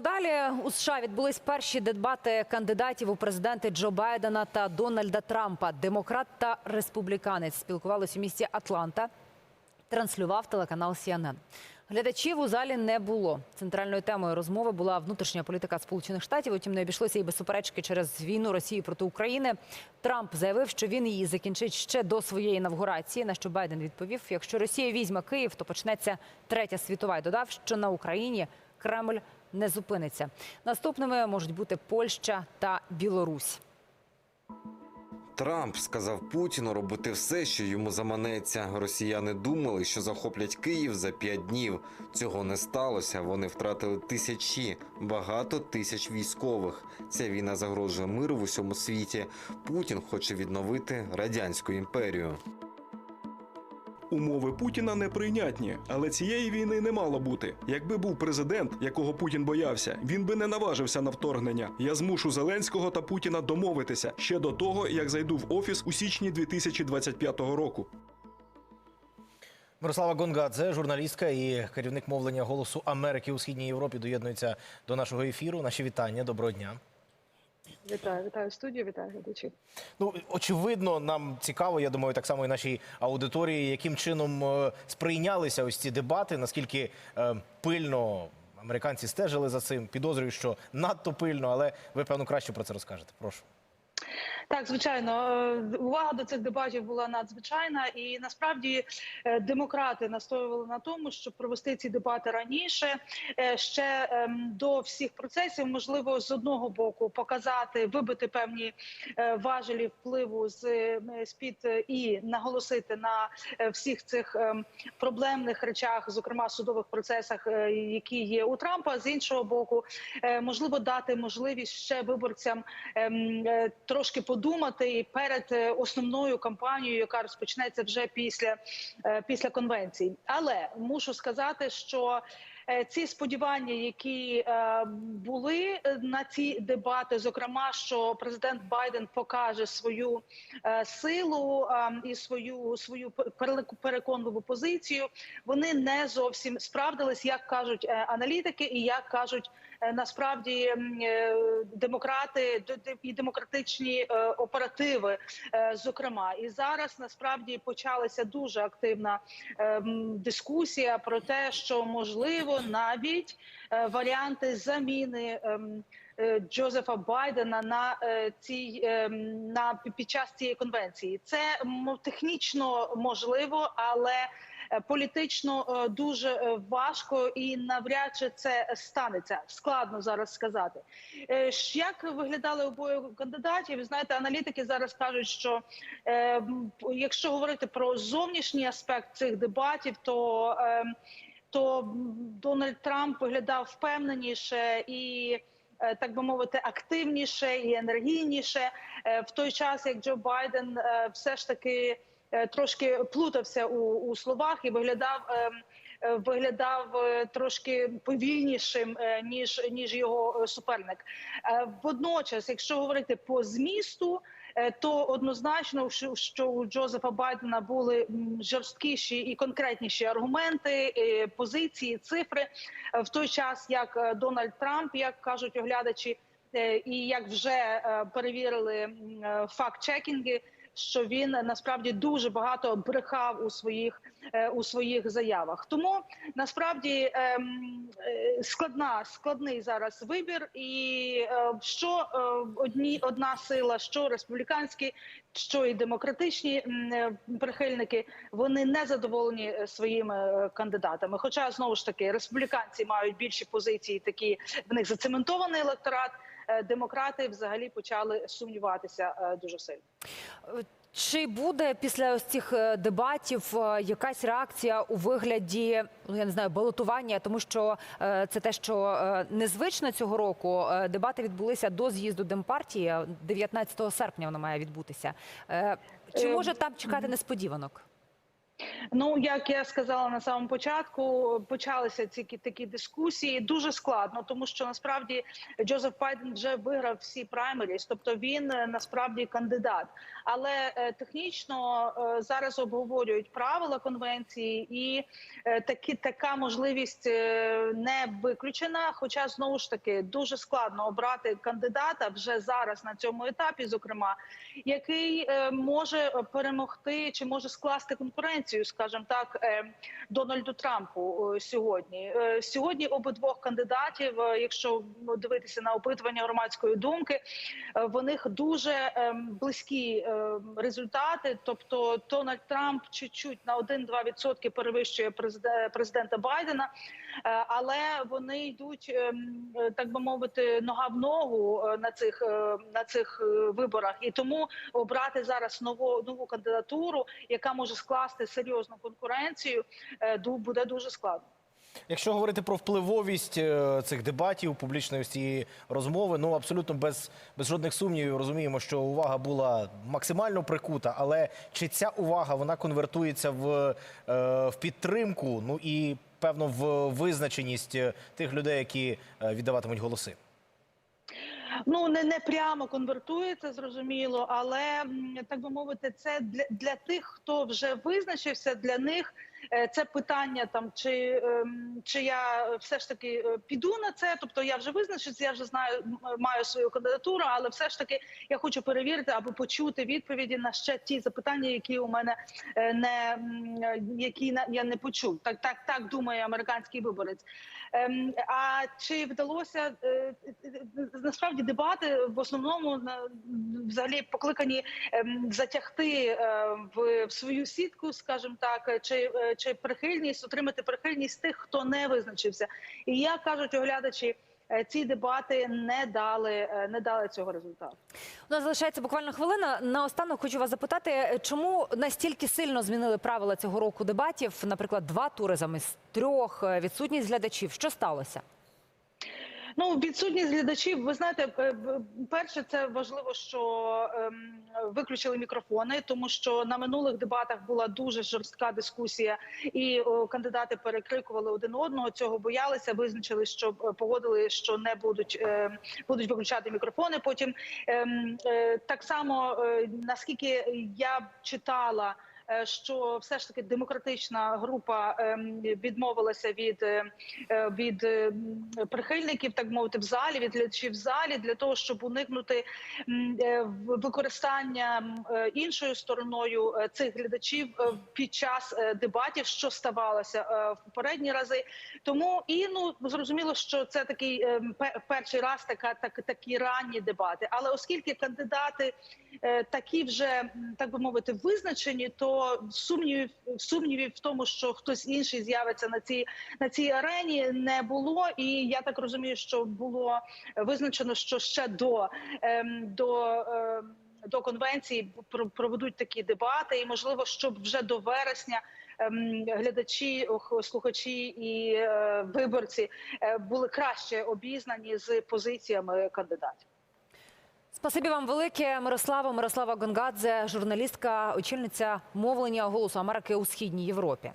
Далі у США відбулись перші дебати кандидатів у президенти Джо Байдена та Дональда Трампа. Демократ та республіканець спілкувалися у місті Атланта. Транслював телеканал CNN. Глядачів у залі не було. Центральною темою розмови була внутрішня політика Сполучених Штатів. Утім, не обійшлося і без суперечки через війну Росії проти України. Трамп заявив, що він її закінчить ще до своєї інавгурації. На що Байден відповів: якщо Росія візьме Київ, то почнеться третя світова. І додав, що на Україні Кремль не зупиниться. Наступними можуть бути Польща та Білорусь. Трамп сказав Путіну робити все, що йому заманеться. Росіяни думали, що захоплять Київ за п'ять днів. Цього не сталося. Вони втратили тисячі, багато тисяч військових. Ця війна загрожує миру в усьому світі. Путін хоче відновити радянську імперію. Умови Путіна неприйнятні, але цієї війни не мало бути. Якби був президент, якого Путін боявся, він би не наважився на вторгнення. Я змушу Зеленського та Путіна домовитися ще до того, як зайду в офіс у січні 2025 року. Мирослава Гонгадзе, журналістка і керівник мовлення голосу Америки у східній Європі, доєднується до нашого ефіру. Наші вітання. Доброго дня. Вітаю, вітаю студію, вітаю глядачів. Ну очевидно, нам цікаво. Я думаю, так само і нашій аудиторії, яким чином е, сприйнялися ось ці дебати, наскільки е, пильно американці стежили за цим. Підозрюю, що надто пильно, але ви певно краще про це розкажете. Прошу. Так, звичайно, е, увага до цих дебатів була надзвичайна, і насправді е, демократи настоювали на тому, щоб провести ці дебати раніше е, ще ем, до всіх процесів. Можливо, з одного боку показати, вибити певні важелі впливу з під і наголосити на всіх цих ем, проблемних речах, зокрема судових процесах, які є у Трампа. З іншого боку, можливо, дати можливість ще виборцям ем, трошки подумати перед е, основною кампанією, яка розпочнеться вже після, е, після конвенції. Але мушу сказати, що ці сподівання, які е, були е, на ці дебати, зокрема, що президент Байден покаже свою е, силу е, і свою свою переконливу позицію, вони не зовсім справдились, як кажуть е, аналітики, і як кажуть е, насправді е, демократи і демократичні е, оперативи, е, зокрема, і зараз насправді почалася дуже активна е, дискусія про те, що можливо навіть е, варіанти заміни. ем, е, Джозефа Байдена на е, цій ем, на під час цієї конвенції це технічно можливо, але політично дуже важко і навряд чи це станеться. Складно зараз сказати. Як виглядали обоє кандидатів? Знаєте, аналітики зараз кажуть, що якщо говорити про зовнішній аспект цих дебатів, то е, то Дональд Трамп виглядав впевненіше і. е, Так би мовити, активніше і енергійніше Е, в той час, як Джо Байден е, все ж таки трошки плутався у, у словах і виглядав виглядав трошки повільнішим ніж ніж його суперник. Водночас, якщо говорити по змісту. Е, То однозначно, що- у Джозефа Байдена були жорсткіші і конкретніші аргументи, е, позиції, цифри, Е, в той час як Дональд Трамп, як кажуть оглядачі, і як вже перевірили факт-чекінги, що він насправді дуже багато брехав у своїх е, у своїх заявах. Тому насправді ем, е, складна складний зараз вибір, і е, що одні одна сила, що республіканські, що і демократичні прихильники, вони не задоволені своїми кандидатами. Хоча знову ж таки республіканці мають більші позиції, такі в них зацементований електорат. Е, Демократи взагалі почали сумніватися е, дуже сильно. Чи буде після ось цих е, дебатів якась реакція у вигляді ну я не знаю балотування, тому що це те, що незвично цього року. Дебати відбулися до з'їзду Демпартії. е, 19 серпня воно має відбутися. Чи може там чекати несподіванок? Ну, як я сказала на самому початку, почалися ці такі дискусії. Дуже складно, тому що насправді Джозеф Байден вже виграв всі праймеріс, тобто він е, насправді кандидат. Але е, технічно е, зараз обговорюють правила конвенції, і такі така можливість не виключена. Хоча знову ж таки дуже складно обрати кандидата вже зараз на цьому етапі, зокрема, який може перемогти чи може скласти конкуренцію, скажімо так, е, Дональду Трампу е, сьогодні. Е, Сьогодні обидвох кандидатів, якщо дивитися на опитування громадської думки, в них дуже близькі результати. Тобто Дональд Трамп чуть-чуть на 1-2% перевищує президе- президента Байдена. Але вони йдуть так би мовити нога в ногу на цих на цих виборах, і тому обрати зараз нову нову кандидатуру, яка може скласти серйозну конкуренцію, е, буде дуже складно. Якщо говорити про впливовість е, цих дебатів, публічної розмови, ну абсолютно без, без жодних сумнівів розуміємо, що увага була максимально прикута. Але чи ця увага вона конвертується в, е, в підтримку? Ну і певно в визначеність тих людей, які віддаватимуть голоси? Ну не, не прямо конвертується, зрозуміло, але так би мовити, це для, для тих, хто вже визначився, для них це питання там, чи, ем, чи я все ж таки е, піду на це. Тобто я вже визначився, я вже знаю, маю свою кандидатуру, але все ж таки я хочу перевірити або почути відповіді на ще ті запитання, які у мене е, не які я не почув. Так, так, так думає американський виборець. Ем, А чи вдалося е, е, насправді дебати в основному взагалі покликані ем, затягти е, в свою сітку, скажімо так, чи, е, чи прихильність отримати прихильність тих, хто не визначився, і як кажуть оглядачі. е, Ці дебати не дали е, не дали цього результату. У нас залишається буквально хвилина. Наостанок хочу вас запитати, чому настільки сильно змінили правила цього року дебатів? Наприклад, два тури замість трьох, е, відсутність глядачів. Що сталося? Ну, відсутність глядачів. Ви знаєте, е, перше, це важливо, що ем, виключили мікрофони, тому що на минулих дебатах була дуже жорстка дискусія, і о, кандидати перекрикували один одного. Цього боялися, визначили, що е, погодили, що не будуть е, будуть виключати мікрофони. Потім ем, е, так само, е, наскільки я читала. Е, Що все ж таки демократична група ем, відмовилася від е, е, від прихильників, так мовити, в залі, від глядачів в залі для того, щоб уникнути використання іншою стороною цих глядачів під час дебатів, що ставалося в попередні рази. Тому і ну зрозуміло, що це такий е, перший раз така так такі ранні дебати. Але оскільки кандидати такі вже так би мовити визначені, то сумнівів сумнівів в тому, що хтось інший з'явиться на цій на цій арені, не було. І я так розумію, що було визначено, що ще до, ем, до ем, до конвенції про- проведуть такі дебати, і можливо, щоб вже до вересня ем, глядачі, слухачі і е, виборці е, були краще обізнані з позиціями кандидатів. Спасибі вам велике, Мирослава. Мирослава Гонгадзе, журналістка, очільниця мовлення голосу Америки у східній Європі.